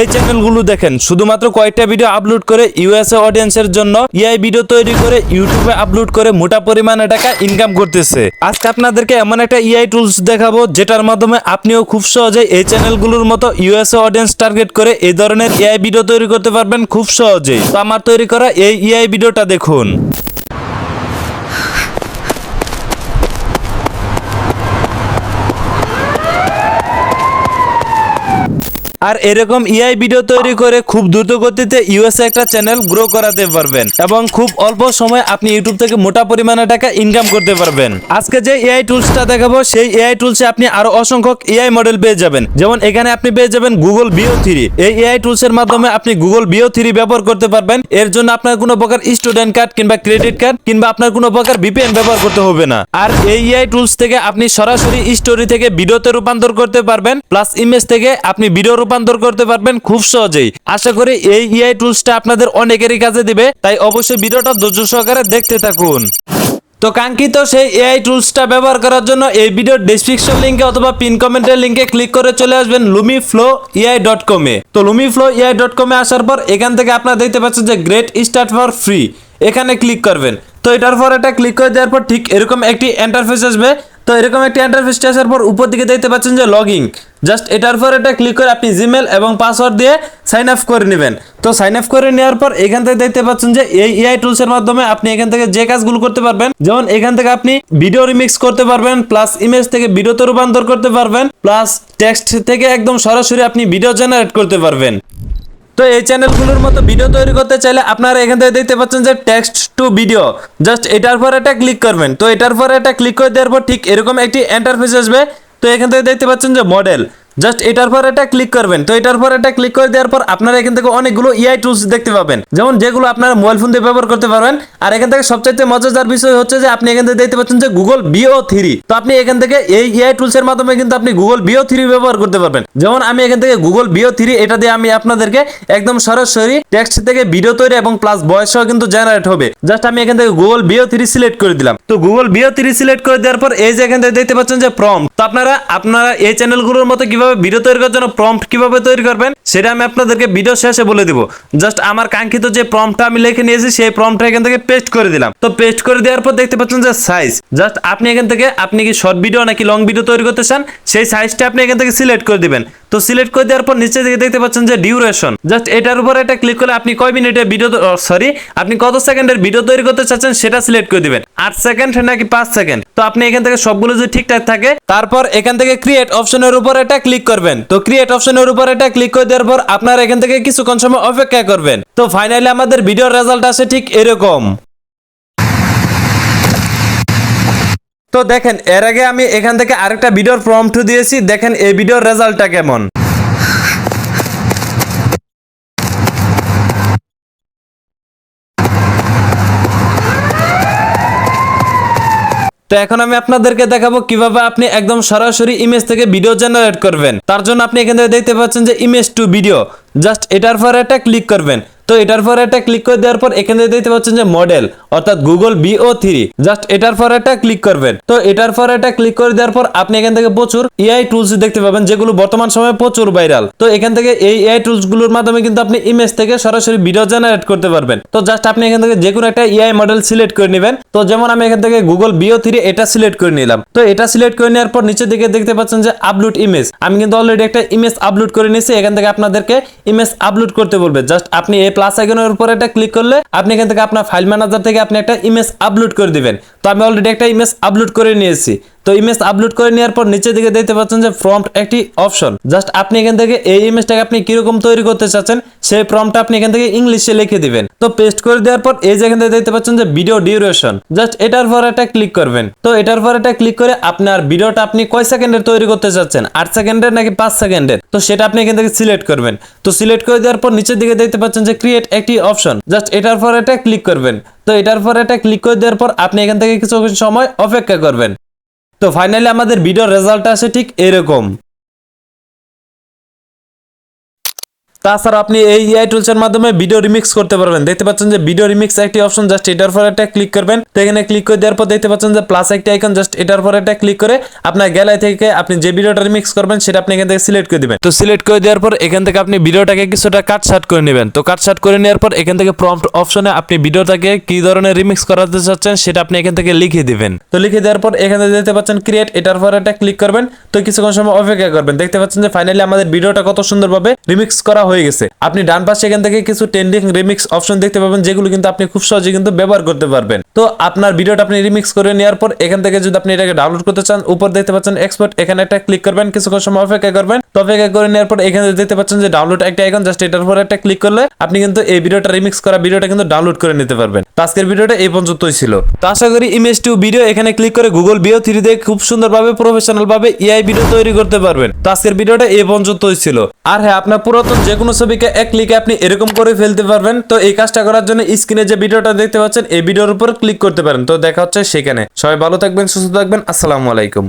এই চ্যানেলগুলো দেখেন। শুধুমাত্র কয়েকটা ভিডিও আপলোড করে ইউএসএ অডিয়েন্সের জন্য ইআই ভিডিও তৈরি করে ইউটিউবে আপলোড করে মোটা পরিমাণে টাকা ইনকাম করতেছে। আজকে আপনাদেরকে এমন একটা ইআই টুলস দেখাবো, যেটার মাধ্যমে আপনিও খুব সহজে এই চ্যানেলগুলোর মতো ইউএসএ অডিয়েন্স টার্গেট করে এই ধরনের এআই ভিডিও তৈরি করতে পারবেন খুব সহজেই। তো আমার তৈরি করা এই ইআই ভিডিওটা দেখুন। আর এরকম ইআই ভিডিও তৈরি করে খুব দ্রুত গতিতে ইউএসএ একটা চ্যানেল গ্রো করাতে পারবেন এবং খুব অল্প সময় আপনি ইউটিউব থেকে মোটা পরিমাণে টাকা ইনকাম করতে পারবেন। আজকে যে এআই টুলসটা দেখাবো, সেই এআই টুলসে আপনি আরও অসংখ্য এআই মডেল পেয়ে যাবেন। যেমন এখানে আপনি পেয়ে যাবেন গুগল বিও থ্রি এই এআই টুলসের মাধ্যমে আপনি গুগল বিও থ্রি ব্যবহার করতে পারবেন। এর জন্য আপনার কোনো প্রকার স্টুডেন্ট কার্ড কিংবা ক্রেডিট কার্ড কিংবা আপনার কোনো প্রকার ভিপিএন ব্যবহার করতে হবে না। আর এই এআই টুলস থেকে আপনি সরাসরি স্টোরি থেকে ভিডিওতে রূপান্তর করতে পারবেন। প্লাস ইমেজ থেকে আপনি ভিডিও রূপান্তর করতে পারবেন খুব সহজেই। আশা করি এই ইআই টুলসটা আপনাদের অনেকেরই কাজে দিবে, তাই অবশ্যই ভিডিওটা ধৈর্য সহকারে দেখতে থাকুন। তো কাঙ্ক্ষিত সেই এআই টুলসটা ব্যবহার করার জন্য এই ভিডিওর ডেসক্রিপশন লিঙ্কে অথবা পিন কমেন্টের লিঙ্কে ক্লিক করে চলে আসবেন লুমি ফ্লো ইআই ডট কমে তো লুমি ফ্লো ইআই ডট কমে আসার পর এখান থেকে আপনারা দেখতে পাচ্ছেন যে গ্রেট স্টার্ট ফর ফ্রি এখানে ক্লিক করবেন। তো এটার পর এটা ক্লিক করে দেওয়ার পর ঠিক এরকম একটি এন্টারফেস আসবে। তো এরকম একটি এন্টারফেস আসার পর উপর দিকে দেখতে পাচ্ছেন যে লগইন জাস্ট এটার পর এটা ক্লিক করে আপনি জিমেল এবং পাসওয়ার্ড দিয়ে সাইন আপ করে নেবেন। তো সাইন আপ করে নেওয়ার পর এখান থেকে দেখতে পাচ্ছেন যে এই এআই টুলসের মাধ্যমে আপনি এখান থেকে যে কাজগুলো করতে পারবেন, যেমন এখান থেকে আপনি ভিডিও রিমিক্স করতে পারবেন প্লাস ইমেজ থেকে ভিডিওতে রূপান্তর করতে পারবেন প্লাস টেক্সট থেকে একদম সরাসরি আপনি ভিডিও জেনারেট করতে পারবেন। তো এই চ্যানেলগুলোর মতো ভিডিও তৈরি করতে চাইলে আপনারা এখান থেকে দেখতে পাচ্ছেন যে টেক্সট টু ভিডিও জাস্ট এটার পর এটা ক্লিক করবেন। তো এটার পর এটা ক্লিক করে দেওয়ার পর ঠিক এরকম একটি এন্টারফেস আসবে। তো এখান থেকে দেখতে পাচ্ছেন যে মডেল জাস্ট এটার পর এটা ক্লিক করবেন। তো এটার পর এটা ক্লিক করে দেওয়ার পর আপনারা এখান থেকে অনেকগুলো ইআই টুলস দেখতে পাবেন। যেমন যেগুলো আপনারা মোবাইল ফোন দিয়ে ব্যবহার করতে পারবেন। আর এখান থেকে সবচাইতে মজাদার বিষয় হচ্ছে যে আপনি এখান থেকে দেখতে পাচ্ছেন যে গুগল বিও থ্রি তো আপনি এখান থেকে এই ইআই টুলস এর মাধ্যমে কিন্তু আপনি গুগল বিও থ্রি ব্যবহার করতে পারবেন। যেমন আমি এখান থেকে গুগল বিও থ্রি এটা দিয়ে আমি আপনাদেরকে একদম সরাসরি টেক্সট থেকে ভিডিও তৈরি এবং প্লাস সহ কিন্তু জেনারেট হবে। জাস্ট আমি এখান থেকে গুগল বিও থ্রি সিলেক্ট করে দিলাম। তো গুগল বিও থ্রি সিলেক্ট করে দেওয়ার পর এই যে এখান থেকে দেখতে পাচ্ছেন যে প্রম তো আপনারা আপনারা এই চ্যানেলগুলোর মতো কীভাবে ভিডিও তৈরি করার জন্য প্রম্পট কীভাবে তৈরি করবেন, সেটা আমি আপনাদেরকে ভিডিও শেষে বলে দিব। জাস্ট আমার কাঙ্ক্ষিত যে প্রম্পটটা আমি লিখে নিয়েছি, সেই প্রম্পটটা এখান থেকে পেস্ট করে দিলাম। তো পেস্ট করে দেওয়ার পর দেখতে পাচ্ছেন যে সাইজ জাস্ট আপনি এখান থেকে, আপনি কি শর্ট ভিডিও নাকি লং ভিডিও তৈরি করতে চান, সেই সাইজটা আপনি এখান থেকে সিলেক্ট করে দিবেন। তো সিলেক্ট করে দেওয়ার পর নিচে দিকে দেখতে পাচ্ছেন যে ডিউরেশন জাস্ট এটার উপর এটা ক্লিক করলে আপনি কয় মিনিটের ভিডিও সরি আপনি কত সেকেন্ডের ভিডিও তৈরি করতে চাচ্ছেন, সেটা সিলেক্ট করে দিবেন। আট সেকেন্ড নাকি পাঁচ সেকেন্ড তো আপনি এখান থেকে সবগুলো যদি ঠিকঠাক থাকে, তারপর এখান থেকে ক্রিয়েট অপশনের উপর এটা ক্লিক করবেন। তো ক্রিয়েট অপশনের উপর এটা ক্লিক করে দেওয়ার পর আপনার এখান থেকে কিছুক্ষণ সময় অপেক্ষা করবেন। তো ফাইনালি আমাদের ভিডিওর রেজাল্ট আসে ঠিক এরকম। তো দেখেন, এর আগে আমি এখান থেকে আরেকটা ভিডিওর প্রম্পট দিয়েছি। দেখেন এই ভিডিওর রেজাল্টটা কেমন। তো এখন আমি আপনাদেরকে দেখাবো কীভাবে আপনি একদম সরাসরি ইমেজ থেকে ভিডিও জেনারেট করবেন। তার জন্য আপনি এখান থেকে দেখতে পাচ্ছেন যে ইমেজ টু ভিডিও জাস্ট এটার পর এটা ক্লিক করবেন। তো এটার পর একটা ক্লিক করে দেওয়ার পর এখানে দেখতে পাচ্ছেন যে মডেল অর্থাৎ গুগল বিও থ্রি জাস্ট এটার পর একটা ক্লিক করবেন। তো এটার পর একটা ক্লিক করে দেওয়ার পর আপনি এখান থেকে প্রচুর এআই টুলস দেখতে পাবেন, যেগুলো বর্তমান সময়ে প্রচুর ভাইরাল তো এখান থেকে এই এআই টুলসগুলোর মাধ্যমে কিন্তু আপনি ইমেজ থেকে সরাসরি ভিডিও জেনারেট করতে পারবেন। তো জাস্ট আপনি এখান থেকে যে কোনো একটা এআই মডেল সিলেক্ট করে নেবেন। তো যেমন আমি এখান থেকে গুগল বিও থ্রি এটা সিলেক্ট করে নিলাম। তো এটা সিলেক্ট করে নেওয়ার পর নিচের দিকে দেখতে পাচ্ছেন যে আপলোড ইমেজ আমি কিন্তু অলরেডি একটা ইমেজ আপলোড করে নিয়েছি। এখান থেকে আপনাদেরকে ইমেজ আপলোড করতে বলবে। জাস্ট আপনি এই প্লাস আইকনের উপর এটা ক্লিক করলে আপনি এখান থেকে আপনার ফাইল ম্যানেজার থেকে আপনি একটা ইমেজ আপলোড করে দিবেন। তো আমি অলরেডি একটা ইমেজ আপলোড করে নিয়েছি। তো ইমেজ আপলোড করে নেওয়ার পর নিচের দিকে দেখতে পাচ্ছেন যে প্রম্পট একটি অপশন জাস্ট আপনি এখান থেকে এই ইমেজটাকে আপনি কীরকম তৈরি করতে চাচ্ছেন, সেই প্রম্পটটা আপনি এখান থেকে ইংলিশে লিখে দিবেন। তো পেস্ট করে দেওয়ার পর এই যে এখান থেকে দেখতে পাচ্ছেন যে ভিডিও ডিউরেশন জাস্ট এটার পর একটা ক্লিক করবেন। তো এটার পর একটা ক্লিক করে আপনার ভিডিওটা আপনি কয় সেকেন্ডের তৈরি করতে চাচ্ছেন? আট সেকেন্ডের নাকি পাঁচ সেকেন্ডের তো সেটা আপনি এখান থেকে সিলেক্ট করবেন। তো সিলেক্ট করে দেওয়ার পর নিচের দিকে দেখতে পাচ্ছেন যে ক্রিয়েট একটি অপশন জাস্ট এটার পর একটা ক্লিক করবেন। তো এটার পর এটা ক্লিক করে দেওয়ার পর আপনি এখান থেকে কিছু সময় অপেক্ষা করবেন। তো ফাইনালি আমাদের ভিডিওর রেজাল্ট আসে ঠিক এরকম। তাছাড়া আপনি এই এআই টুলস এর মাধ্যমে ভিডিও রিমিক্স করতে পারবেন। দেখতে পাচ্ছেন যে ভিডিও রিমিক্স একটি অপশন জাস্ট এটার পর একটা ক্লিক করবেন। তো এখানে ক্লিক করে দেওয়ার পর দেখতে পাচ্ছেন যে প্লাস একটি আইকন জাস্ট এটার পর একটা ক্লিক করে আপনার গ্যালারি থেকে আপনি যে ভিডিওটা রিমিক্স করবেন, সেটা আপনি এখান থেকে সিলেক্ট করে দিবেন। তো সিলেক্ট করে দেওয়ার পর এখান থেকে আপনি ভিডিওটাকে কিছুটা কাট শার্ট করে নেবেন। তো কাট শার্ট করে নেওয়ার পর এখান থেকে প্রম্পট অপশনে আপনি ভিডিওটাকে কি ধরনের রিমিক্স করাতে চাচ্ছেন, সেটা আপনি এখান থেকে লিখে দিবেন। তো লিখে দেওয়ার পর এখানে দেখতে পাচ্ছেন ক্রিয়েট এটার পর একটা ক্লিক করবেন। তো কিছুক্ষণ সময় অপেক্ষা করবেন। দেখতে পাচ্ছেন যে ফাইনালি আমাদের ভিডিওটা কত সুন্দরভাবে রিমিক্স করা হয়ে গেছে। আপনি ডান পাশে এখান থেকে কিছু ট্রেন্ডিং রিমিক্স অপশন দেখতে পাবেন, যেগুলো কিন্তু আপনি খুব সহজে কিন্তু ব্যবহার করতে পারবেন। তো আপনার ভিডিওটা আপনি রিমিক্স করে নেওয়ার পর, এখান থেকে যদি আপনি এটাকে ডাউনলোড করতে চান, উপর দেখতে পাচ্ছেন এক্সপোর্ট এখানে একটা ক্লিক করবেন, কিছুক্ষণ সময় অপেক্ষা করবেন। তো অপেক্ষা করে নেওয়ার পর, এখানে দেখতে পাচ্ছেন যে ডাউনলোড একটা আইকন জাস্ট এটার উপর একটা ক্লিক করলে আপনি কিন্তু এই ভিডিওটা রিমিক্স করা ভিডিওটা কিন্তু ডাউনলোড করে নিতে পারবেন। তো আজকের ভিডিওটা এই পর্যন্তই ছিল। তো আশা করি ইমেজ টু ভিডিও এখানে ক্লিক করে গুগল বিও থ্রি দিয়ে খুব সুন্দরভাবে প্রফেশনাল ভাবে এআই ভিডিও তৈরি করতে পারবেন। তো আজকের ভিডিওটা এই পর্যন্তই ছিল। আর হ্যাঁ আপনার পুরাতন যে কোনো ছবিকে এক ক্লিকে আপনি এরকম করে ফেলতে পারবেন। তো এই কাজটা করার জন্য স্ক্রিনে যে ভিডিওটা দেখতে পাচ্ছেন, এই ভিডিওর উপর ক্লিক করতে পারেন। তো দেখা হচ্ছে সেখানে। সবাই ভালো থাকবেন, সুস্থ থাকবেন। আসসালামু আলাইকুম।